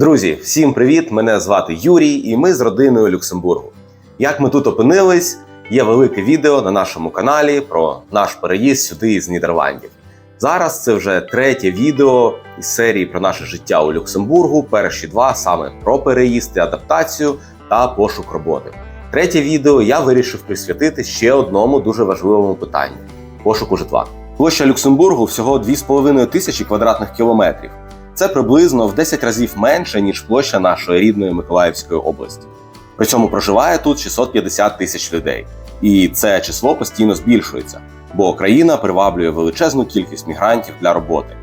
Друзі, всім привіт! Мене звати Юрій, і ми з родиною Люксембургу. Як ми тут опинились, є велике відео на нашому каналі про наш переїзд сюди з Нідерландів. Зараз це вже третє відео із серії про наше життя у Люксембургу. Перші два саме про переїзд, і адаптацію та пошук роботи. Третє відео я вирішив присвятити ще одному дуже важливому питанню пошуку житла. Площа Люксембургу всього 2,5 тисячі квадратних кілометрів. Це приблизно в 10 разів менше, ніж площа нашої рідної Миколаївської області. При цьому проживає тут 650 тисяч людей. І це число постійно збільшується, бо країна приваблює величезну кількість мігрантів для роботи.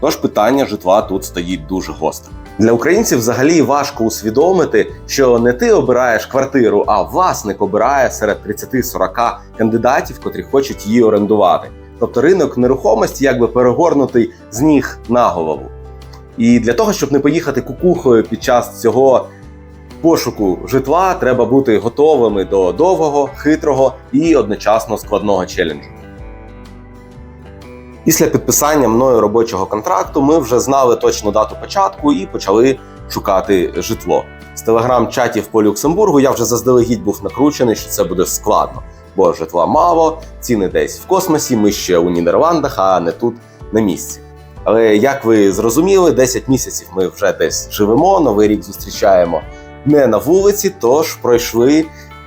Тож питання житла тут стоїть дуже гостро. Для українців взагалі важко усвідомити, що не ти обираєш квартиру, а власник обирає серед 30-40 кандидатів, котрі хочуть її орендувати. Тобто ринок нерухомості якби перегорнутий з ніг на голову. І для того, щоб не поїхати кукухою під час цього пошуку житла, треба бути готовими до довгого, хитрого і одночасно складного челенджу. Після підписання мною робочого контракту ми вже знали точну дату початку і почали шукати житло. З телеграм-чатів по Люксембургу я вже заздалегідь був накручений, що це буде складно, бо житла мало, ціни десь в космосі. Ми ще у Нідерландах, а не тут на місці. Але як ви зрозуміли, 10 місяців ми вже десь живемо, новий рік зустрічаємо не на вулиці, тож пройшли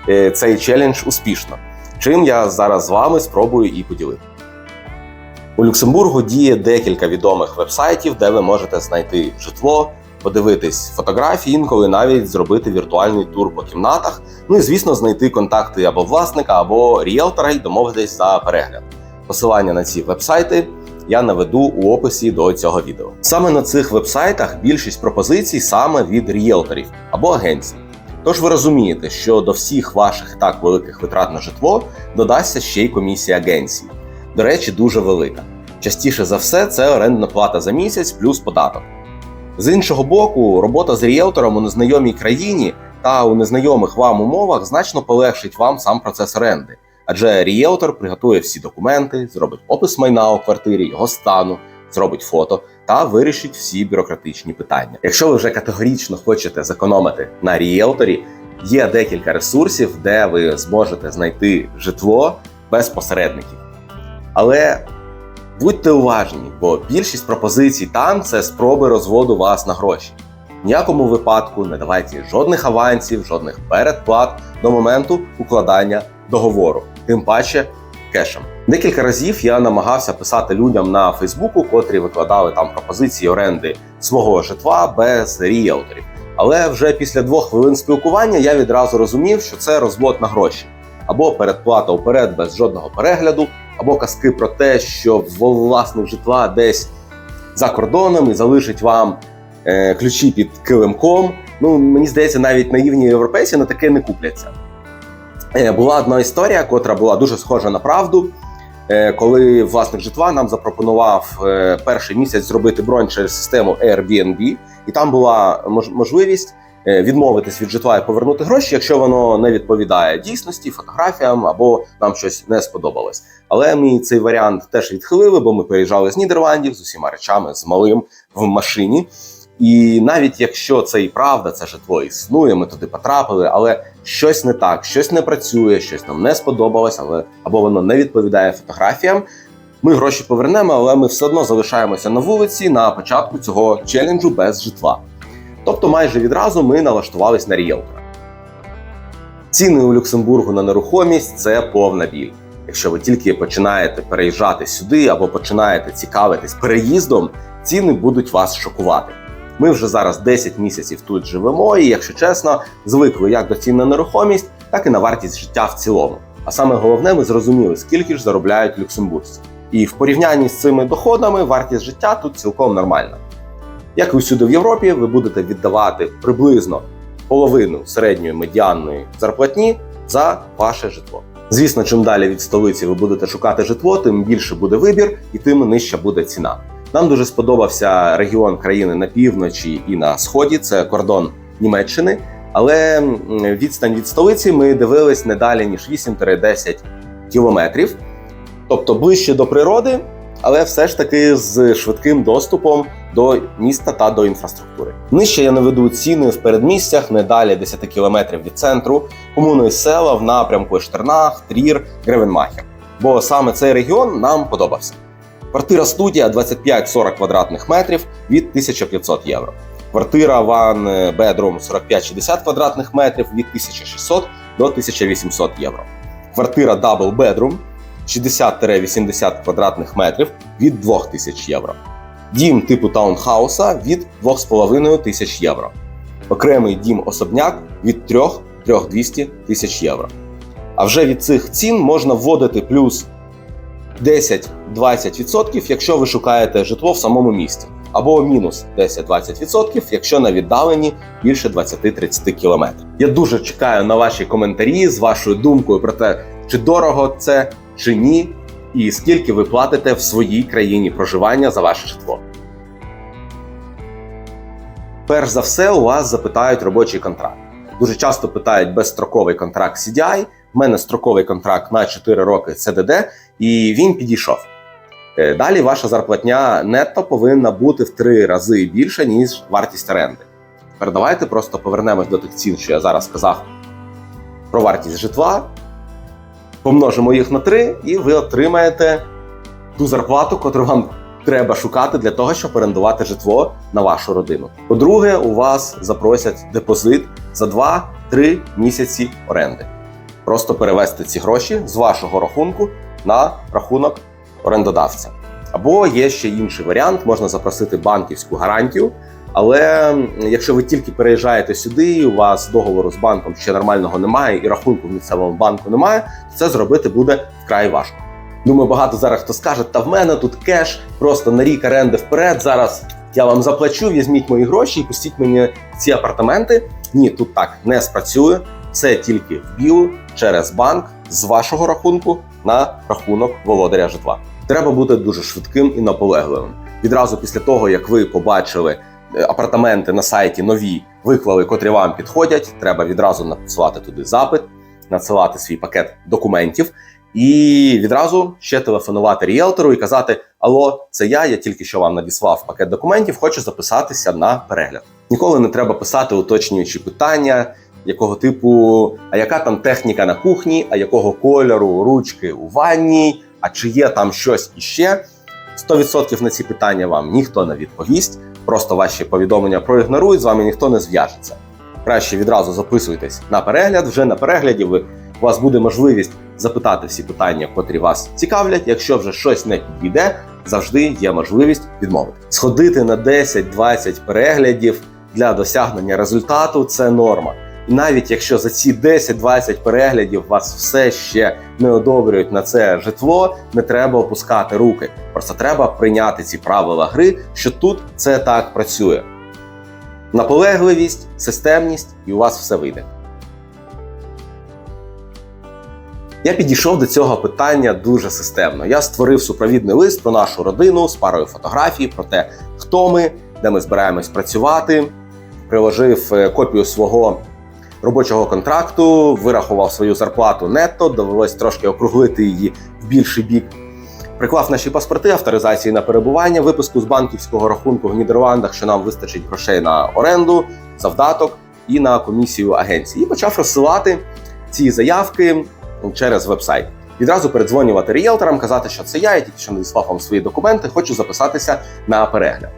е, цей челендж успішно. Чим я зараз з вами спробую і поділити. У Люксембургу діє декілька відомих вебсайтів, де ви можете знайти житло, подивитись фотографії, інколи навіть зробити віртуальний тур по кімнатах. Ну і звісно, знайти контакти або власника, або ріелтора і домовитись за перегляд. Посилання на ці вебсайти я наведу у описі до цього відео. Саме на цих вебсайтах більшість пропозицій саме від ріелторів або агенцій. Тож ви розумієте, що до всіх ваших так великих витрат на житло додасться ще й комісія агенції. До речі, дуже велика. Частіше за все, це орендна плата за місяць плюс податок. З іншого боку, робота з ріелтором у незнайомій країні та у незнайомих вам умовах значно полегшить вам сам процес оренди. Адже ріелтор приготує всі документи, зробить опис майна у квартирі, його стану, зробить фото та вирішить всі бюрократичні питання. Якщо ви вже категорично хочете зекономити на ріелторі, є декілька ресурсів, де ви зможете знайти житло без посередників. Але будьте уважні, бо більшість пропозицій там це спроби розводу вас на гроші. В ніякому випадку не давайте жодних авансів, жодних передплат до моменту укладання договору, тим паче кешем. Декілька разів я намагався писати людям на Фейсбуку, котрі викладали там пропозиції оренди свого житла без ріелторів. Але вже після двох хвилин спілкування я відразу розумів, що це розвод на гроші або передплата вперед без жодного перегляду, або казки про те, що власник житла десь за кордоном і залишить вам е, ключі під килимком. Ну мені здається, навіть наївні європейці на таке не купляться. Е, була одна історія, котра була дуже схожа на правду. Е, коли власник житла нам запропонував е, перший місяць зробити бронь через систему Airbnb, і там була можливість відмовитись від житла і повернути гроші, якщо воно не відповідає дійсності, фотографіям або нам щось не сподобалось. Але ми цей варіант теж відхилили, бо ми переїжджали з Нідерландів з усіма речами, з малим в машині. І навіть якщо це і правда, це житло існує, ми туди потрапили, але щось не так, щось не працює, щось нам не сподобалось, але або воно не відповідає фотографіям. Ми гроші повернемо, але ми все одно залишаємося на вулиці на початку цього челенджу без житла. Тобто, майже відразу ми налаштувались на ріелтора. Ціни у Люксембургу на нерухомість це повна біль. Якщо ви тільки починаєте переїжджати сюди або починаєте цікавитись переїздом, ціни будуть вас шокувати. Ми вже зараз 10 місяців тут живемо, і, якщо чесно, звикли як до цін на нерухомість, так і на вартість життя в цілому. А саме головне, ми зрозуміли, скільки ж заробляють люксембуржці. І в порівнянні з цими доходами вартість життя тут цілком нормальна. Як і всюди в Європі, ви будете віддавати приблизно половину середньої медіанної зарплатні за ваше житло. Звісно, чим далі від столиці ви будете шукати житло, тим більше буде вибір і тим нижча буде ціна. Нам дуже сподобався регіон країни на півночі і на сході. Це кордон Німеччини. Але відстань від столиці ми дивились не далі ніж 8-10 кілометрів, тобто ближче до природи, але все ж таки з швидким доступом до міста та до інфраструктури. Нижче я наведу ціни в передмістях не далі 10 кілометрів від центру, комуною села в напрямку Штернах, Трір, Гревенмахер. Бо саме цей регіон нам подобався. Квартира студія 25-40 квадратних метрів від 1500 євро. Квартира One Bedroom 45-60 квадратних метрів від 1600 до 1800 євро. Квартира Double Bedroom 60-80 квадратних метрів від 2000 євро. Дім типу таунхауса від 2500 тисяч євро. Окремий дім особняк від 3-3200 тисяч євро. А вже від цих цін можна вводити плюс 10-20%, якщо ви шукаєте житло в самому місті, або мінус 10-20%, якщо на віддаленні більше 20-30 кілометрів. Я дуже чекаю на ваші коментарі з вашою думкою про те, чи дорого це, чи ні, і скільки ви платите в своїй країні проживання за ваше житло. Перш за все, у вас запитають робочий контракт. Дуже часто питають безстроковий контракт CDI. У мене строковий контракт на 4 роки CDD, і він підійшов. Е, Далі ваша зарплатня нетто повинна бути в 3 рази більша, ніж вартість оренди. Тепер давайте просто повернемось до тих цін, що я зараз сказав про вартість житла. Помножимо їх на 3, і ви отримаєте ту зарплату, яку вам треба шукати для того, щоб орендувати житло на вашу родину. По-друге, у вас запросять депозит за 2-3 місяці оренди. Просто перевести ці гроші з вашого рахунку на рахунок орендодавця. Або є ще інший варіант, можна запросити банківську гарантію. Але якщо ви тільки переїжджаєте сюди, і у вас договору з банком ще нормального немає, і рахунку в місцевому банку немає, то це зробити буде вкрай важко. Думаю, багато зараз хто скаже, та в мене тут кеш, просто на рік оренди вперед. Зараз я вам заплачу, візьміть мої гроші і пустіть мені ці апартаменти. Ні, тут так не спрацює. Це тільки в білу через банк з вашого рахунку на рахунок володаря житла. Треба бути дуже швидким і наполегливим. Відразу після того, як ви побачили е, апартаменти на сайті нові, виклали, котрі вам підходять, треба відразу надсилати туди запит, надсилати свій пакет документів і відразу ще телефонувати ріелтору і казати: Алло, це я, я тільки що вам надіслав пакет документів, хочу записатися на перегляд. Ніколи не треба писати уточнюючі питання, якого типу, а яка там техніка на кухні, а якого кольору ручки у ванній, а чи є там щось іще. 100% на ці питання вам ніхто не відповість. Просто ваші повідомлення проігнорують, з вами ніхто не зв'яжеться. Краще відразу записуйтесь на перегляд. Вже на перегляді ви, у вас буде можливість запитати всі питання, котрі вас цікавлять. Якщо вже щось не підійде, завжди є можливість відмовити. Сходити на 10-20 переглядів для досягнення результату це норма. І навіть якщо за ці 10-20 переглядів вас все ще не одобрюють на це житло, не треба опускати руки. Просто треба прийняти ці правила гри, що тут це так працює. Наполегливість, системність, і у вас все вийде. Я підійшов до цього питання дуже системно. Я створив супровідний лист про нашу родину з парою фотографій, про те, хто ми, де ми збираємось працювати. Приложив е, копію свого робочого контракту, вирахував свою зарплату нетто, довелось трошки округлити її в більший бік. Приклав наші паспорти, авторизації на перебування, виписку з банківського рахунку в Нідерландах, що нам вистачить грошей на оренду, завдаток і на комісію агенції. І почав розсилати ці заявки через вебсайт. Відразу передзвонювати ріелторам, казати, що це я, я тільки що надіслав вам свої документи, хочу записатися на перегляд.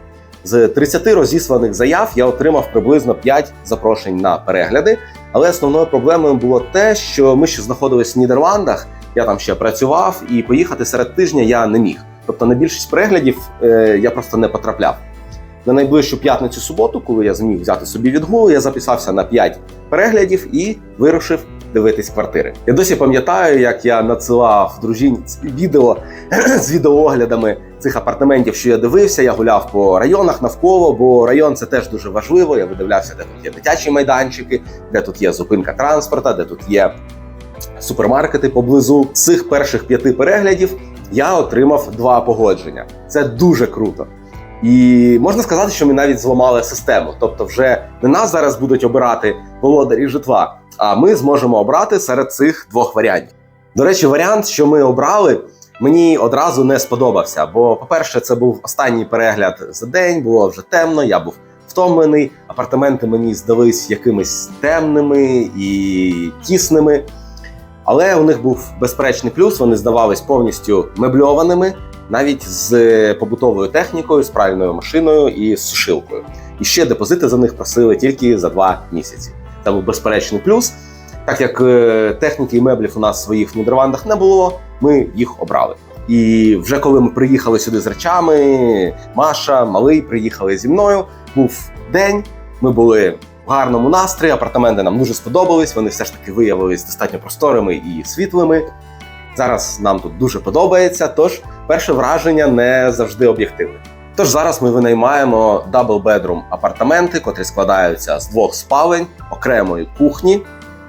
З 30 розісланих заяв я отримав приблизно 5 запрошень на перегляди. Але основною проблемою було те, що ми ще знаходилися в Нідерландах, я там ще працював, і поїхати серед тижня я не міг. Тобто на більшість переглядів е, я просто не потрапляв. На найближчу п'ятницю суботу, коли я зміг взяти собі відгул, я записався на 5 переглядів і вирушив дивитись квартири. Я досі пам'ятаю, як я надсилав дружині відео з відеооглядами цих апартаментів, що я дивився. Я гуляв по районах навколо, бо район це теж дуже важливо. Я видивлявся, де тут є дитячі майданчики, де тут є зупинка транспорта, де тут є супермаркети поблизу. Цих перших п'яти переглядів я отримав два погодження. Це дуже круто. І можна сказати, що ми навіть зламали систему. Тобто, вже не нас зараз будуть обирати володарі житла, ми зможемо обрати серед цих двох варіантів. До речі, варіант, що ми обрали, мені одразу не сподобався. Бо, по-перше, це був останній перегляд за день, було вже темно, я був втомлений. Апартаменти мені здались якимись темними і тісними. Але у них був безперечний плюс, вони здавались повністю мебльованими, навіть з побутовою технікою, з пральною машиною і з сушилкою. І ще депозити за них просили тільки за два місяці. Був безперечний плюс. Так як е, техніки і меблів у нас своїх в Нідерландах не було, ми їх обрали. І вже коли ми приїхали сюди з речами, Маша, малий приїхали зі мною. Був день. Ми були в гарному настрої. Апартаменти нам дуже сподобались. Вони все ж таки виявились достатньо просторими і світлими. Зараз нам тут дуже подобається. Тож перше враження не завжди об'єктивне. Тож зараз ми винаймаємо дабл-бедрум апартаменти, котрі складаються з двох спалень, окремої кухні,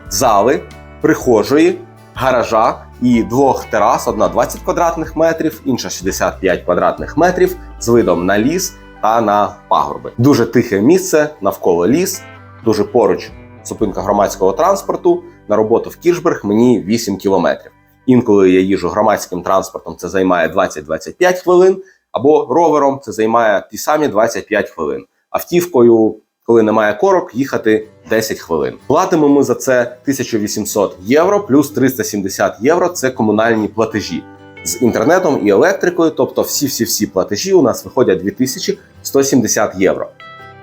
зали, прихожої, гаража і двох терас: одна 20 квадратних метрів, інша 65 квадратних метрів з видом на ліс та на пагорби. Дуже тихе місце навколо ліс, дуже поруч зупинка громадського транспорту. На роботу в Кіршберг мені 8 кілометрів. Інколи я їжу громадським транспортом, це займає 20-25 хвилин, або ровером це займає ті самі 25 хвилин. Автівкою, коли немає корок, їхати 10 хвилин. Платимо ми за це 1800 євро плюс 370 євро це комунальні платежі з інтернетом і електрикою. Тобто, всі-всі-всі платежі у нас виходять 2170 євро.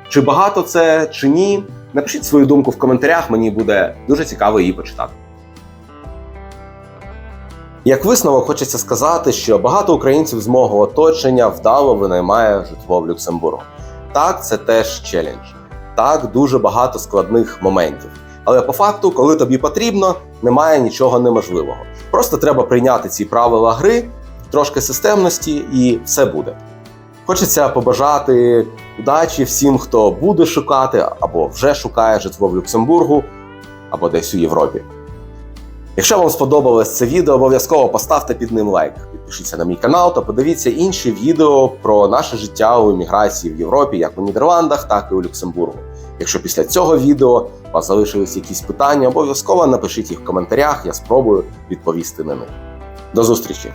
Чи багато це, чи ні? Напишіть свою думку в коментарях, мені буде дуже цікаво її почитати. Як висновок, хочеться сказати, що багато українців з мого оточення вдало винаймає житло в Люксембургу. Так, це теж челендж. Так, дуже багато складних моментів. Але по факту, коли тобі потрібно, немає нічого неможливого. Просто треба прийняти ці правила гри, трошки системності, і все буде. Хочеться побажати удачі всім, хто буде шукати або вже шукає житло в Люксембургу, або десь у Європі. Якщо вам сподобалось це відео, обов'язково поставте під ним лайк. Підпишіться на мій канал та подивіться інші відео про наше життя у еміграції в Європі, як у Нідерландах, так і у Люксембургу. Якщо після цього відео у вас залишились якісь питання, обов'язково напишіть їх в коментарях, я спробую відповісти на них. До зустрічі!